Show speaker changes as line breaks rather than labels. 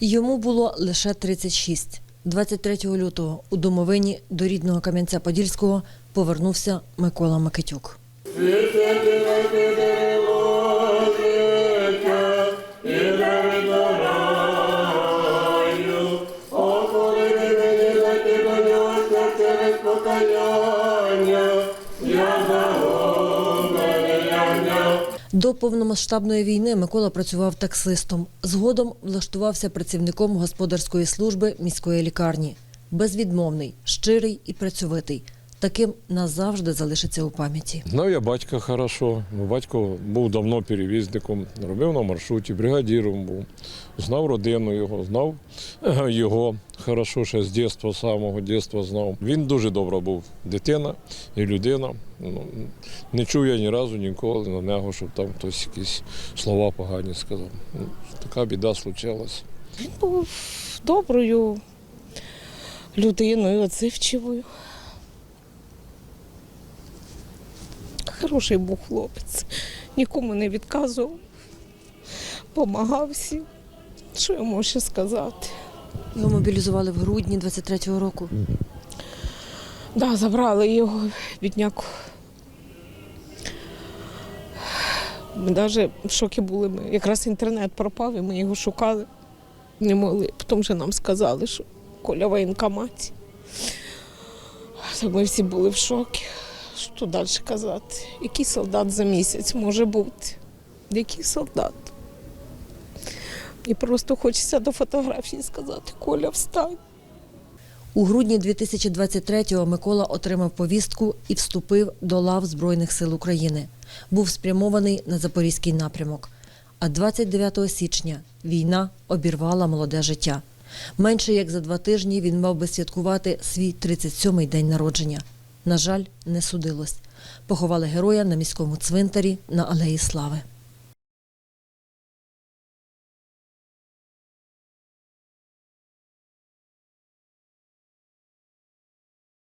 Йому було лише 36. 23 лютого у домовині до рідного Кам'янця-Подільського повернувся Микола Микитюк. До повномасштабної війни Микола працював таксистом. Згодом влаштувався працівником господарської служби міської лікарні. Безвідмовний, щирий і працьовитий. Таким назавжди залишиться у пам'яті.
Знав я батька хорошо. Батько був давно перевізником, робив на маршруті, бригадіром був. Знав родину його, знав е, його хорошо ще з дитинства, самого дитинства знав. Він дуже добра був дитина і людина. Ну, не чув я ні разу ніколи на нього, щоб там хтось якісь слова погані сказав. Ну, така біда случилась.
Він був доброю людиною, відзивчивою. Хороший був хлопець, нікому не відказував, помагав всім. Що я можу ще сказати?
Його мобілізували в грудні 23-го року.
Да, забрали його, бідняку. Ми навіть в шокі були. Ми. Якраз інтернет пропав, і ми його шукали. Не могли. Потім вже нам сказали, що Коля воєнкоматі. Ми всі були в шокі. Що далі казати? Який солдат за місяць може бути? Який солдат? І просто хочеться до фотографії сказати, Коля, встань.
У грудні 2023-го Микола отримав повістку і вступив до лав Збройних сил України. Був спрямований на запорізький напрямок. А 29 січня війна обірвала молоде життя. Менше як за два тижні він мав би святкувати свій 37-й день народження. На жаль, не судилось. Поховали героя на міському цвинтарі на Алеї Слави.